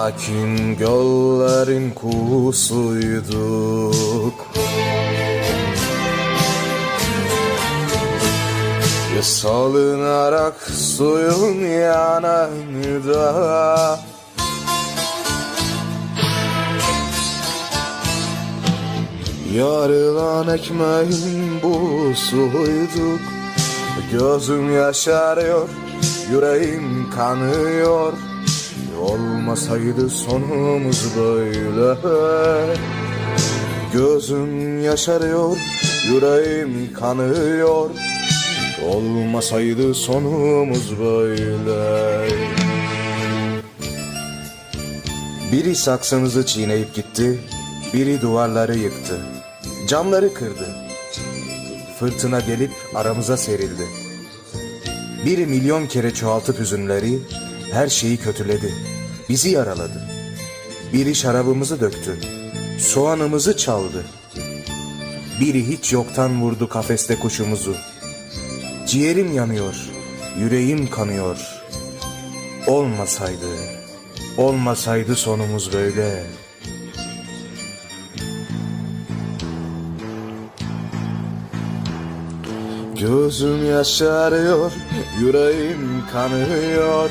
Kim göllerin kuğusuyduk Ya salınarak suyun yanında Yarılan ekmeğin busuyduk Gözüm yaşarıyor, yüreğim kanıyor Olmasaydı sonumuz böyle Gözüm yaşarıyor, yüreğim kanıyor Olmasaydı sonumuz böyle Biri saksımızı çiğneyip gitti, biri duvarları yıktı. Camları kırdı. Fırtına gelip aramıza serildi. Biri milyon kere çoğaltıp üzümleri, her şeyi kötüledi. Bizi yaraladı. Biri şarabımızı döktü. Soğanımızı çaldı. Biri hiç yoktan vurdu kafeste kuşumuzu. Ciğerim yanıyor, yüreğim kanıyor. Olmasaydı, olmasaydı sonumuz böyle. Gözüm yaşarıyor, yüreğim kanıyor.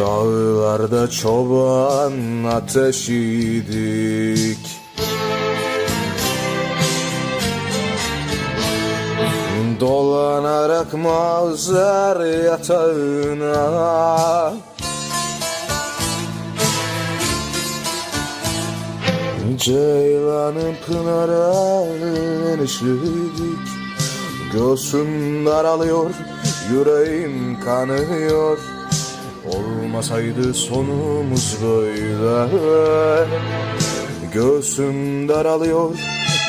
Dağlarda çoban ateşiydik. Dolanarak mağzer yatağına. Ceylanın pınara enişiydik. Göğsüm daralıyor, yüreğim kanıyor Olmasaydı sonumuz böyle. Göğsüm daralıyor,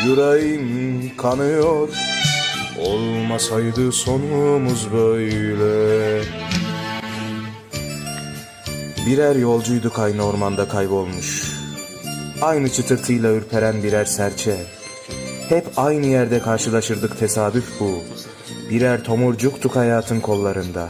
yüreğim kanıyor. Olmasaydı sonumuz böyle. Birer yolcuyduk aynı ormanda kaybolmuş. Aynı çıtırtıyla ürperen birer serçe. Hep aynı yerde karşılaşırdık tesadüf bu. Birer tomurcuktuk hayatın kollarında